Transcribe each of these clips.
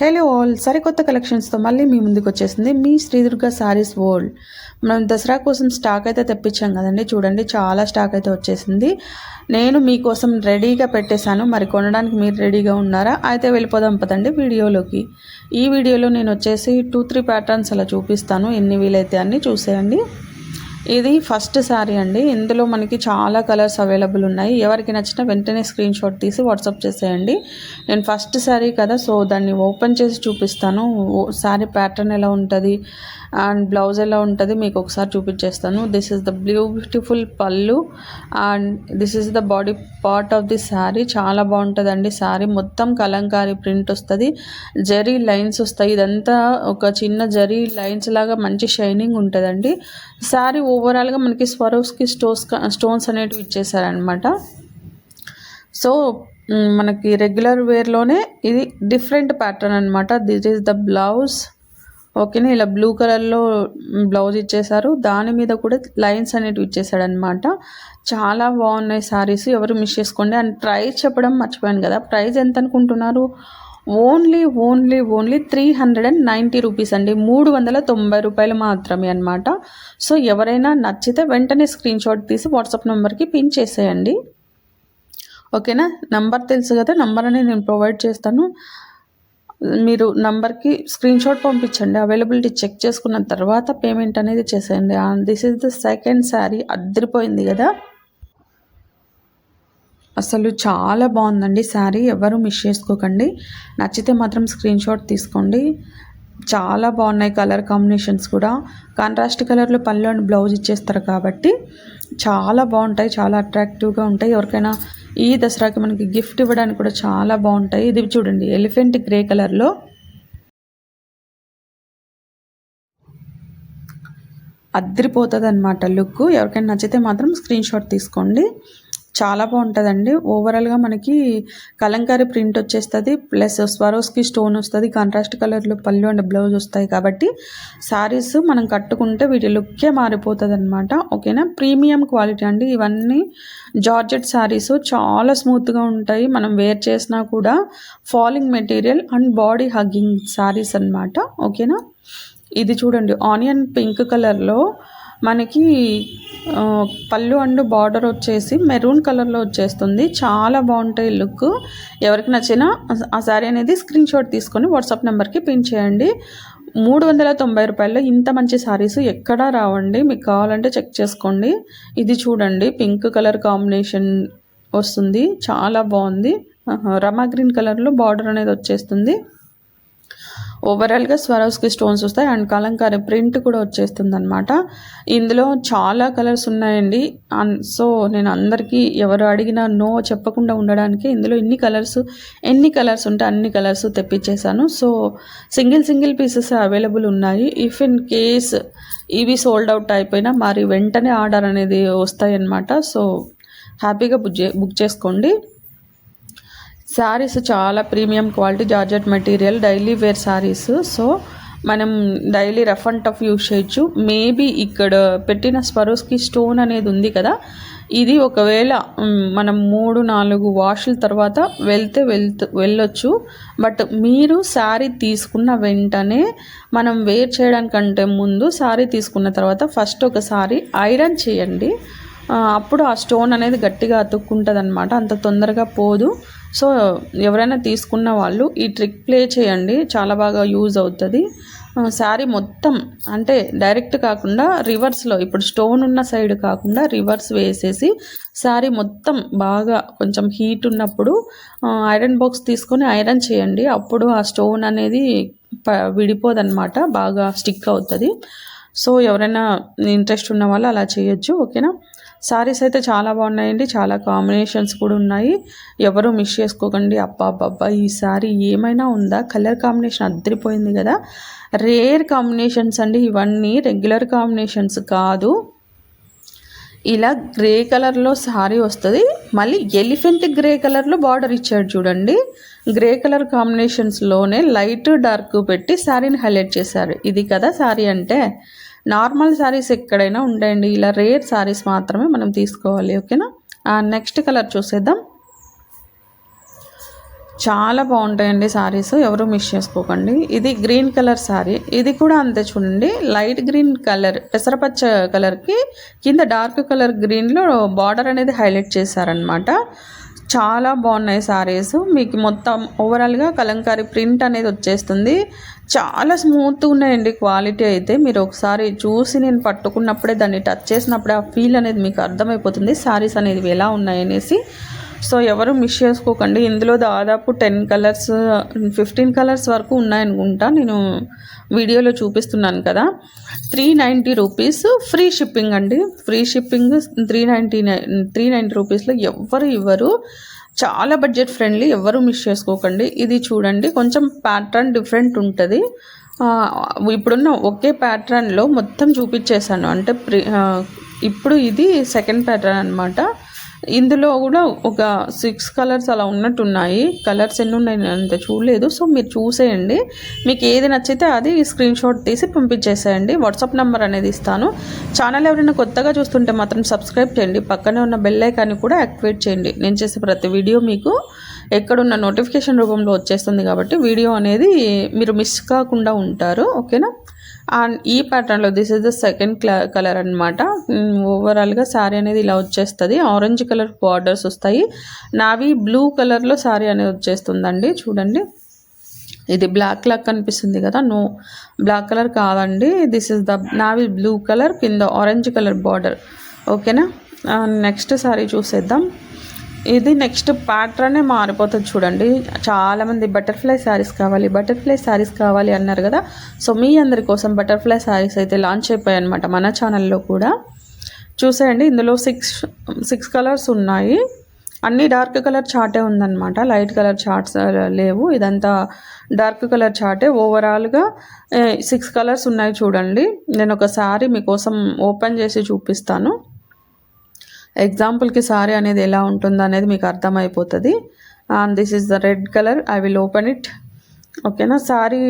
Hello all. సరికొత్త కలెక్షన్స్తో మళ్ళీ మీ ముందుకు వచ్చేసింది మీ శ్రీదుర్గ సారీస్ వరల్డ్ మనం దసరా కోసం స్టాక్ అయితే తెప్పించాం కదండి. చూడండి చాలా స్టాక్ అయితే వచ్చేసింది. నేను మీకోసం రెడీగా పెట్టేశాను. మరి కొనడానికి మీరు రెడీగా ఉన్నారా? అయితే వెళ్ళిపోదాం పదండి వీడియోలోకి. ఈ వీడియోలో నేను వచ్చేసి టూ త్రీ ప్యాటర్న్స్ అలా చూపిస్తాను. ఎన్ని వీలైతే అన్ని చూసేయండి. ఇది ఫస్ట్ శారీ అండి. ఇందులో మనకి చాలా కలర్స్ అవైలబుల్ ఉన్నాయి. ఎవరికి నచ్చిన వెంటనే స్క్రీన్ షాట్ తీసి వాట్సాప్ చేసేయండి. నేను ఫస్ట్ శారీ కదా సో దాన్ని ఓపెన్ చేసి చూపిస్తాను. శారీ ప్యాటర్న్ ఎలా ఉంటుంది అండ్ బ్లౌజ్ ఎలా ఉంటుంది మీకు ఒకసారి చూపించేస్తాను. దిస్ ఇస్ ద బ్యూటిఫుల్ పళ్ళు and this is the body part of the sari. చాలా బాగుంటుందండి శారీ. మొత్తం కలంకారీ ప్రింట్ వస్తుంది. జరీ లైన్స్ వస్తాయి. ఇదంతా ఒక చిన్న జరీ లైన్స్ లాగా మంచి షైనింగ్ ఉంటుందండి. శారీ ఓవరాల్గా మనకి స్వరోస్కి స్టోన్స్ స్టోన్స్ అనేటివి ఇచ్చేసారనమాట సో మనకి రెగ్యులర్ వేర్లోనే ఇది డిఫరెంట్ ప్యాటర్న్ అనమాట దిస్ ఈస్ ద బ్లౌజ్. ఓకేనా? ఇలా బ్లూ కలర్లో బ్లౌజ్ ఇచ్చేసారు దాని మీద కూడా లైన్స్ అనేటివి ఇచ్చేసాడనమాట చాలా బాగున్నాయి శారీస్ ఎవరు మిస్ చేసుకోండి. అండ్ ప్రైస్ చెప్పడం మర్చిపోయాను కదా. ప్రైస్ ఎంత అనుకుంటున్నారు? Only only only three hundred and ninety rupees అండి. మూడు వందల తొంభై రూపాయలు మాత్రమే అనమాట సో ఎవరైనా నచ్చితే వెంటనే స్క్రీన్ షాట్ తీసి వాట్సాప్ నెంబర్కి పిన్ చేసేయండి. ఓకేనా? నంబర్ తెలుసు కదా నంబర్ అనేది నేను ప్రొవైడ్ చేస్తాను. మీరు నంబర్కి స్క్రీన్ షాట్ పంపించండి. అవైలబిలిటీ చెక్ చేసుకున్న తర్వాత పేమెంట్ అనేది చేసేయండి. This is the second sari అద్దరిపోయింది కదా. అసలు చాలా బాగుందండి శారీ. ఎవరు మిస్ చేసుకోకండి. నచ్చితే మాత్రం స్క్రీన్ షాట్ తీసుకోండి. చాలా బాగున్నాయి కలర్ కాంబినేషన్స్ కూడా. కాంట్రాస్ట్ కలర్లో పళ్ళు అండ్ బ్లౌజ్ ఇచ్చేస్తారు కాబట్టి చాలా బాగుంటాయి చాలా అట్రాక్టివ్గా ఉంటాయి. ఎవరికైనా ఈ దసరాకి మనకి గిఫ్ట్ ఇవ్వడానికి కూడా చాలా బాగుంటాయి. ఇది చూడండి ఎలిఫెంట్ గ్రే కలర్లో. అద్దరిపోతుంది అనమాట లుక్. ఎవరికైనా నచ్చితే మాత్రం స్క్రీన్ షాట్ తీసుకోండి. చాలా బాగుంటుందండి. ఓవరాల్గా మనకి కలంకారీ ప్రింట్ వచ్చేస్తుంది. ప్లస్ స్వరోస్కి స్టోన్ వస్తుంది. కాంట్రాస్ట్ కలర్లో పళ్ళు అండ్ బ్లౌజ్ వస్తాయి కాబట్టి శారీస్ మనం కట్టుకుంటే వీటి లుక్కే మారిపోతుంది అనమాట ఓకేనా ప్రీమియం క్వాలిటీ అండి. ఇవన్నీ జార్జెట్ శారీస్ చాలా స్మూత్గా ఉంటాయి. మనం వేర్ చేసినా కూడా falling material and body hugging saris అనమాట ఓకేనా ఇది చూడండి. ఆనియన్ పింక్ కలర్లో మనకి పళ్ళు అండ్ బార్డర్ వచ్చేసి మెరూన్ కలర్లో వచ్చేస్తుంది. చాలా బాగుంటాయి లుక్. ఎవరికి నచ్చినా ఆ శారీ అనేది స్క్రీన్ షాట్ తీసుకొని వాట్సాప్ నెంబర్కి పిన్ చేయండి. మూడు వందల తొంభై రూపాయల్లో ఇంత మంచి శారీస్ ఎక్కడా రావండి. మీకు కావాలంటే చెక్ చేసుకోండి. ఇది చూడండి పింక్ కలర్ కాంబినేషన్ వస్తుంది. చాలా బాగుంది. రమా గ్రీన్ కలర్లో బార్డర్ అనేది వచ్చేస్తుంది. ఓవరాల్గా స్వరోస్కి స్టోన్స్ వస్తాయి అండ్ కలంకారీ ప్రింట్ కూడా వచ్చేస్తుంది అనమాట ఇందులో చాలా కలర్స్ ఉన్నాయండి. సో నేను అందరికీ ఎవరు అడిగినా నో చెప్పకుండా ఉండడానికి ఇందులో ఇన్ని కలర్స్ ఎన్ని కలర్స్ ఉంటే అన్ని colours తెప్పించేశాను. So single single pieces available ఉన్నాయి. ఇఫ్ ఇన్ కేస్ ఇవి సోల్డ్ అవుట్ అయిపోయినా మరి వెంటనే ఆర్డర్ అనేది వస్తాయి అన్నమాట సో హ్యాపీగా బుక్ బుక్ చేసుకోండి. శారీస్ చాలా premium quality georgette material daily wear saris so మనం daily rough and tough use చేయొచ్చు. మేబీ ఇక్కడ పెట్టిన స్వరోస్కి స్టోన్ అనేది ఉంది కదా. ఇది ఒకవేళ మనం మూడు నాలుగు వాషుల తర్వాత వెళ్తే వెళ్తూ వెళ్ళొచ్చు. బట్ మీరు శారీ తీసుకున్న వెంటనే మనం వేర్ చేయడానికంటే ముందు శారీ తీసుకున్న తర్వాత ఫస్ట్ ఒకసారి ఐరన్ చేయండి. అప్పుడు ఆ స్టోన్ అనేది గట్టిగా అతుక్కుంటుంది అనమాట అంత తొందరగా పోదు. సో ఎవరైనా తీసుకున్న వాళ్ళు ఈ ట్రిక్ ప్లే చేయండి. చాలా బాగా యూజ్ అవుతుంది. శారీ మొత్తం అంటే డైరెక్ట్ కాకుండా రివర్స్లో ఇప్పుడు స్టోన్ ఉన్న సైడ్ కాకుండా రివర్స్ వేసేసి శారీ మొత్తం బాగా కొంచెం హీట్ ఉన్నప్పుడు ఐరన్ బాక్స్ తీసుకొని ఐరన్ చేయండి. అప్పుడు ఆ స్టోన్ అనేది విడిపోదన్నమాట బాగా స్టిక్ అవుతుంది. సో ఎవరైనా ఇంట్రెస్ట్ ఉన్న వాళ్ళు అలా చేయొచ్చు ఓకేనా? సారీస్ అయితే చాలా బాగున్నాయండి. చాలా కాంబినేషన్స్ కూడా ఉన్నాయి. ఎవరు మిస్ చేసుకోకండి. అబ్బా అబ్బా ఈ సారీ ఏమైనా ఉందా? కలర్ కాంబినేషన్ అద్దరిపోయింది కదా. రేర్ కాంబినేషన్స్ అండి ఇవన్నీ. రెగ్యులర్ కాంబినేషన్స్ కాదు. ఇలా గ్రే కలర్లో సారీ వస్తుంది. మళ్ళీ ఎలిఫెంట్ గ్రే కలర్లో బార్డర్ ఇచ్చాడు చూడండి. గ్రే కలర్ కాంబినేషన్స్లోనే లైట్ డార్క్ పెట్టి శారీని హైలైట్ చేశారు. ఇది కదా శారీ అంటే. నార్మల్ శారీస్ ఎక్కడైనా ఉండండి ఇలా రేర్ శారీస్ మాత్రమే మనం తీసుకోవాలి ఓకేనా? నెక్స్ట్ కలర్ చూసేద్దాం. చాలా బాగుంటాయండి శారీస్ ఎవరు మిస్ చేసుకోకండి. ఇది గ్రీన్ కలర్ శారీ. ఇది కూడా అంతే చూడండి లైట్ గ్రీన్ కలర్ పెసరపచ్చ కలర్కి కింద డార్క్ కలర్ గ్రీన్లో బార్డర్ అనేది హైలైట్ చేశారనమాట చాలా బాగున్నాయి శారీస్ మీకు మొత్తం ఓవరాల్గా కలంకారీ ప్రింట్ అనేది వచ్చేస్తుంది. చాలా స్మూత్గా ఉన్నాయండి క్వాలిటీ అయితే. మీరు ఒకసారి చూసి నేను పట్టుకున్నప్పుడే దాన్ని టచ్ చేసినప్పుడే ఆ ఫీల్ అనేది మీకు అర్థమైపోతుంది. సారీస్ అనేది ఎలా ఉన్నాయనేసి. సో ఎవరు మిస్ చేసుకోకండి. ఇందులో దాదాపు టెన్ కలర్స్ ఫిఫ్టీన్ కలర్స్ వరకు ఉన్నాయనుకుంటా. నేను వీడియోలో చూపిస్తున్నాను కదా. Three ninety rupees free shipping అండి. Free shipping three ninety nine three ninety రూపీస్లో ఎవ్వరు ఇవ్వరు. చాలా బడ్జెట్ ఫ్రెండ్లీ ఎవరు మిస్ చేసుకోకండి. ఇది చూడండి కొంచెం ప్యాటర్న్ డిఫరెంట్ ఉంటుంది. ఇప్పుడున్న ఒకే ప్యాటర్న్లో మొత్తం చూపించేశాను. అంటే ఇప్పుడు ఇది సెకండ్ ప్యాటర్న్ అనమాట ఇందులో కూడా ఒక సిక్స్ కలర్స్ అలా ఉన్నట్టున్నాయి. కలర్స్ ఎన్ని ఉన్నాయి అంత చూడలేదు. సో మీరు చూసేయండి. మీకు ఏది నచ్చితే అది స్క్రీన్ షాట్ తీసి పంపించేసేయండి. వాట్సాప్ నెంబర్ అనేది ఇస్తాను. ఛానల్ ఎవరైనా కొత్తగా చూస్తుంటే మాత్రం సబ్స్క్రైబ్ చేయండి. పక్కనే ఉన్న బెల్ ఐకాన్ని కూడా యాక్టివేట్ చేయండి. నేను చేసే ప్రతి వీడియో మీకు ఎక్కడున్న నోటిఫికేషన్ రూపంలో వచ్చేస్తుంది కాబట్టి వీడియో అనేది మీరు మిస్ కాకుండా ఉంటారు. ఓకేనా? అండ్ ఈ ప్యాటర్న్లో this is the second colour అనమాట ఓవరాల్గా శారీ అనేది ఇలా వచ్చేస్తుంది. ఆరెంజ్ కలర్ బార్డర్స్ వస్తాయి. నావి బ్లూ కలర్లో శారీ అనేది వచ్చేస్తుందండి. చూడండి. ఇది బ్లాక్ లాక్ కనిపిస్తుంది కదా. నో బ్లాక్ కలర్ కాదండి. This is the navy blue colour కింద ఆరెంజ్ కలర్ బార్డర్ ఓకేనా నెక్స్ట్ శారీ చూసేద్దాం. ఇది నెక్స్ట్ ప్యాటర్నే మారిపోతుంది చూడండి. చాలామంది బటర్ఫ్లై శారీస్ కావాలి బటర్ఫ్లై శారీస్ కావాలి అన్నారు కదా. సో మీ అందరి కోసం బటర్ఫ్లై శారీస్ అయితే లాంచ్ అయిపోయాయి అనమాట మన ఛానల్లో కూడా. చూసేయండి ఇందులో సిక్స్ సిక్స్ కలర్స్ ఉన్నాయి. అన్ని డార్క్ కలర్ చార్టే ఉందన్నమాట. లైట్ కలర్ చార్ట్స్ లేవు. ఇదంతా డార్క్ కలర్ చార్టే ఓవరాల్గా సిక్స్ కలర్స్ ఉన్నాయి చూడండి. నేను ఒక శారీ మీకోసం ఓపెన్ చేసి చూపిస్తాను. ఎగ్జాంపుల్కి సారీ అనేది ఎలా ఉంటుందో అనేది మీకు అర్థమైపోతుంది. And this is the red colour I will open it ఓకేనా సారీ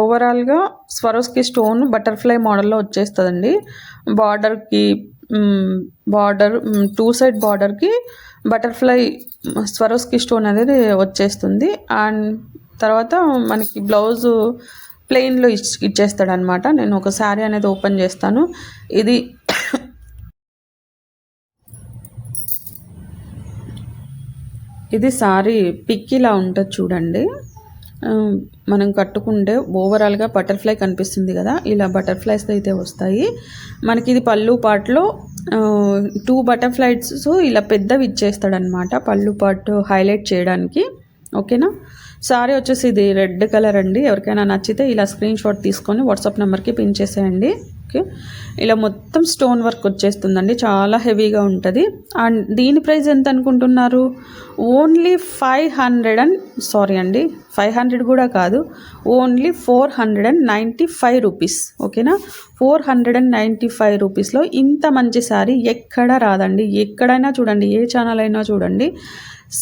ఓవరాల్గా స్వరోస్కి స్టోన్ బటర్ఫ్లై మోడల్లో వచ్చేస్తుందండి. బార్డర్కి బార్డర్ టూ సైడ్ బార్డర్కి బటర్ఫ్లై స్వరోస్కి స్టోన్ అనేది వచ్చేస్తుంది. అండ్ తర్వాత మనకి బ్లౌజు ప్లెయిన్లో ఇచ్ ఇచ్చేస్తాడనమాట నేను ఒక శారీ అనేది ఓపెన్ చేస్తాను. ఇది ఇది సారీ పిక్కిలా ఉంటుంది చూడండి. మనం కట్టుకుంటే ఓవరాల్గా బటర్ఫ్లై కనిపిస్తుంది కదా ఇలా బటర్ఫ్లైస్ అయితే వస్తాయి. మనకి ఇది పళ్ళు పాటలో టూ బటర్ఫ్లైస్ ఇలా పెద్దవి ఇచ్చేస్తాడనమాట పళ్ళు పాటు హైలైట్ చేయడానికి. ఓకేనా? సారీ వచ్చేసి ఇది రెడ్ కలర్ అండి. ఎవరికైనా నచ్చితే ఇలా స్క్రీన్ షాట్ తీసుకొని వాట్సాప్ నెంబర్కి పిన్ చేసేయండి. ఓకే? ఇలా మొత్తం స్టోన్ వర్క్ వచ్చేస్తుందండి. చాలా హెవీగా ఉంటుంది. అండ్ దీని ప్రైస్ ఎంత అనుకుంటున్నారు? Only five hundred and sorry అండి ఫైవ్ హండ్రెడ్ కూడా కాదు only four hundred and ninety five rupees ఓకేనా? Four hundred and ninety five రూపీస్లో ఇంత మంచి శారీ ఎక్కడ రాదండి. ఎక్కడైనా చూడండి ఏ ఛానల్ అయినా చూడండి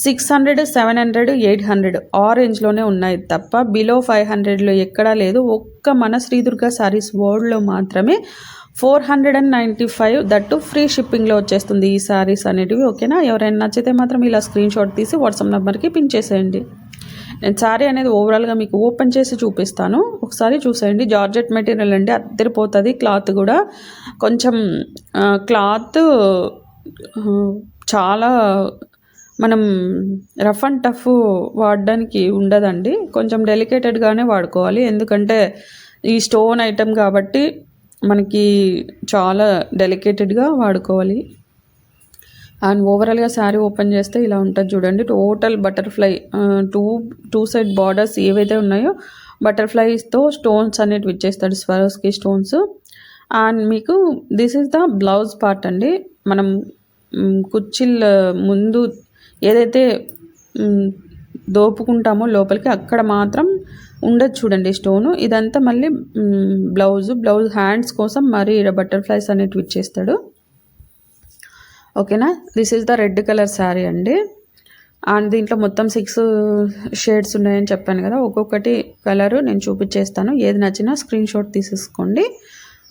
six hundred seven hundred eight hundred ఆరెంజ్లోనే ఉన్నాయి తప్ప బిలో ఫైవ్ హండ్రెడ్లో ఎక్కడా లేదు. ఒక్క మన శ్రీదుర్గ సారీస్ వరల్డ్లో మాత్రమే four hundred and ninety five that free షిప్పింగ్లో వచ్చేస్తుంది ఈ సారీస్ అనేటివి ఓకేనా? ఎవరైనా నచ్చితే మాత్రం ఇలా స్క్రీన్ షాట్ తీసి వాట్సాప్ నెంబర్కి పిన్ చేసేయండి. నేను శారీ అనేది ఓవరాల్గా మీకు ఓపెన్ చేసి చూపిస్తాను. ఒకసారి చూసేయండి. జార్జెట్ మెటీరియల్ అండి అద్దరిపోతుంది క్లాత్ కూడా. కొంచెం క్లాత్ చాలా మనం రఫ్ అండ్ టఫ్ వాడడానికి ఉండదండి. కొంచెం డెలికేటెడ్గానే వాడుకోవాలి. ఎందుకంటే ఈ స్టోన్ ఐటెం కాబట్టి మనకి చాలా డెలికేటెడ్గా వాడుకోవాలి. అండ్ ఓవరాల్గా శారీ ఓపెన్ చేస్తే ఇలా ఉంటుంది చూడండి. Total butterfly two two side borders ఏవైతే ఉన్నాయో బటర్ఫ్లైస్తో స్టోన్స్ అనేటివి ఇచ్చేస్తాడు స్వరోస్కి స్టోన్స్. అండ్ మీకు this is the blouse part అండి. మనం కుర్చీల ముందు ఏదైతే దోపుకుంటామో లోపలికి అక్కడ మాత్రం ఉండదు చూడండి స్టోను. ఇదంతా మళ్ళీ బ్లౌజ్ బ్లౌజ్ హ్యాండ్స్ కోసం మరి బటర్ఫ్లైస్ అనేటివి ఇచ్చేస్తాడు ఓకేనా? This is the red colour sari అండి. అండ్ దీంట్లో మొత్తం సిక్స్ షేడ్స్ ఉన్నాయని చెప్పాను కదా. ఒక్కొక్కటి కలరు నేను చూపించేస్తాను. ఏది నచ్చినా స్క్రీన్ షాట్ తీసేసుకోండి.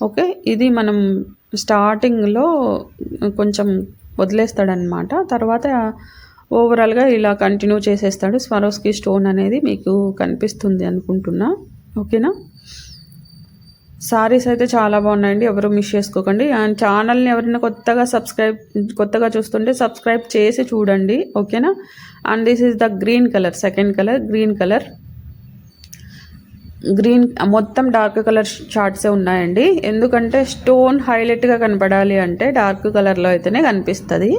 ఓకే? ఇది మనం స్టార్టింగ్లో కొంచెం వదిలేస్తాడనమాట తర్వాత ఓవరాల్గా ఇలా కంటిన్యూ చేసేస్తాడు. స్వరోస్కి స్టోన్ అనేది మీకు కనిపిస్తుంది అనుకుంటున్నా. ఓకేనా సారీస్ అయితే చాలా బాగున్నాయండి. ఎవరు మిస్ చేసుకోకండి. అండ్ ఛానల్ని ఎవరైనా కొత్తగా సబ్స్క్రైబ్ కొత్తగా చూస్తుంటే సబ్స్క్రైబ్ చేసి చూడండి. ఓకేనా and this is the green colour second colour green colour green మొత్తం డార్క్ కలర్ షార్ట్సే ఉన్నాయండి. ఎందుకంటే స్టోన్ హైలైట్గా కనపడాలి అంటే డార్క్ కలర్లో అయితేనే కనిపిస్తుంది.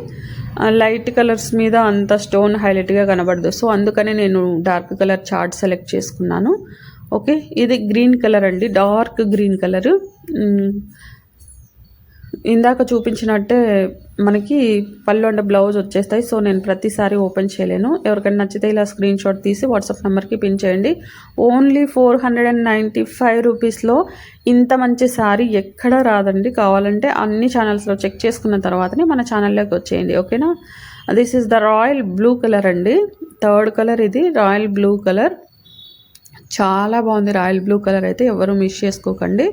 లైట్ కలర్స్ మీద అంత స్టోన్ హైలైట్గా కనబడదు. సో అందుకనే నేను డార్క్ కలర్ చార్ట్ సెలెక్ట్ చేసుకున్నాను. ఓకే ఇది గ్రీన్ కలర్ అండి. Dark green colour. ఇందాక చూపించినట్టే మనకి పళ్ళు అండ్ బ్లౌజ్ వచ్చేస్తాయి. సో నేను ప్రతిసారి ఓపెన్ చేయలేను. ఎవరికైనా నచ్చితే ఇలా స్క్రీన్ షాట్ తీసి వాట్సాప్ నెంబర్కి పిన్ చేయండి. Only four hundred and ninety five రూపీస్లో ఇంత మంచి సారీ ఎక్కడా రాదండి. కావాలంటే అన్ని ఛానల్స్లో చెక్ చేసుకున్న తర్వాతనే మన ఛానల్లోకి వచ్చేయండి. ఓకేనా this is the royal blue colour అండి. థర్డ్ కలర్ ఇది. రాయల్ బ్లూ కలర్ చాలా బాగుంది. రాయల్ బ్లూ కలర్ అయితే ఎవరు మిస్ చేసుకోకండి.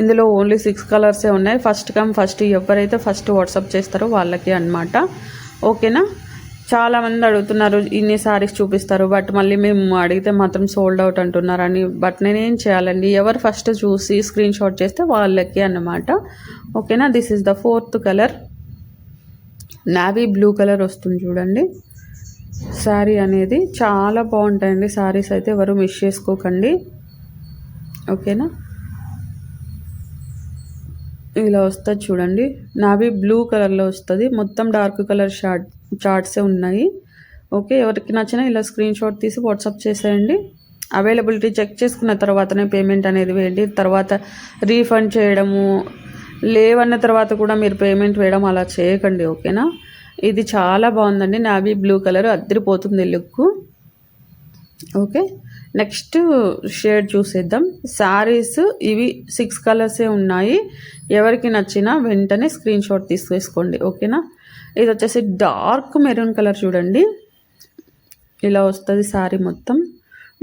ఇందులో ఓన్లీ సిక్స్ కలర్సే ఉన్నాయి. ఫస్ట్ కమ్ ఫస్ట్ ఎవరైతే ఫస్ట్ వాట్సాప్ చేస్తారో వాళ్ళకి అనమాట ఓకేనా? చాలామంది అడుగుతున్నారు ఇన్ని సారీస్ చూపిస్తారు బట్ మళ్ళీ మేము అడిగితే మాత్రం సోల్డ్ అవుట్ అంటున్నారని. బట్ నేనేం చేయాలండి ఎవరు ఫస్ట్ చూసి స్క్రీన్ షాట్ చేస్తే వాళ్ళకి అన్నమాట. ఓకేనా? This is the fourth colour navy blue colour వస్తుంది చూడండి. శారీ అనేది చాలా బాగుంటాయండి. శారీస్ అయితే ఎవరు మిస్ చేసుకోకండి. ఓకేనా? ఇలా వస్తుంది చూడండి. నావి బ్లూ కలర్లో వస్తుంది. మొత్తం డార్క్ కలర్ షార్ట్ చార్ట్సే ఉన్నాయి. ఓకే ఎవరికి నచ్చినా ఇలా స్క్రీన్ షాట్ తీసి వాట్సాప్ చేసేయండి. అవైలబిలిటీ చెక్ చేసుకున్న తర్వాతనే పేమెంట్ అనేది వేయండి. తర్వాత రీఫండ్ చేయడము లేవన్న తర్వాత కూడా మీరు పేమెంట్ వేయడం అలా చేయకండి. ఓకేనా? ఇది చాలా బాగుందండి. Navy blue colour. అద్దరిపోతుంది look. Okay. Next shade చూసేద్దాం. శారీస్ ఇవి సిక్స్ కలర్సే ఉన్నాయి. ఎవరికి నచ్చినా వెంటనే స్క్రీన్ షాట్ తీసేసుకోండి. ఓకేనా? ఇది వచ్చేసి డార్క్ మెరూన్ కలర్ చూడండి. ఇలా వస్తుంది శారీ మొత్తం.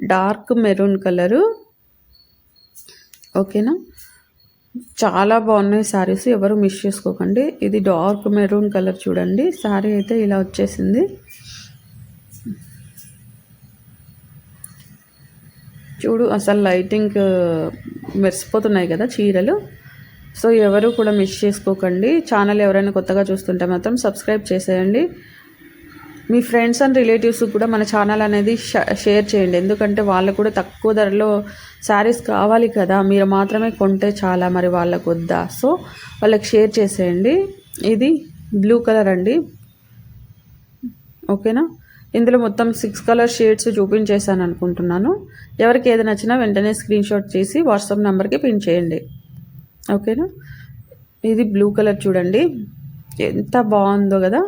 Dark maroon colour. ఓకేనా? చాలా బాగున్నాయి శారీస్ ఎవరు మిస్ చేసుకోకండి. ఇది డార్క్ మెరూన్ కలర్ చూడండి. శారీ అయితే ఇలా వచ్చేసింది. చూడు అసలు లైటింగ్ మెరిసిపోతున్నాయి కదా చీరలు. సో ఎవరు కూడా మిస్ చేసుకోకండి. ఛానల్ ఎవరైనా కొత్తగా చూస్తుంటే మాత్రం సబ్స్క్రైబ్ చేసేయండి. మీ ఫ్రెండ్స్ అండ్ రిలేటివ్స్ కూడా మన ఛానల్ అనేది షేర్ చేయండి. ఎందుకంటే వాళ్ళు కూడా తక్కువ ధరలో శారీస్ కావాలి కదా మీరు మాత్రమే కొంటే చాలా మరి వాళ్ళకు వద్దా? సో వాళ్ళకి షేర్ చేసేయండి. ఇది బ్లూ కలర్ అండి. ఓకేనా ఇందులో మొత్తం సిక్స్ కలర్ షేడ్స్ చూపించేసాను అనుకుంటున్నాను. ఎవరికి ఏది నచ్చినా వెంటనే స్క్రీన్ షాట్ చేసి వాట్సాప్ నెంబర్కి పిన్ చేయండి. ఓకేనా ఇది బ్లూ కలర్ చూడండి. ఎంత బాగుందో కదా?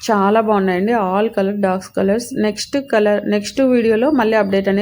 చాలా బాగున్నాయండి. All colour darks colours next colour next వీడియోలో మళ్ళీ అప్డేట్ అనేది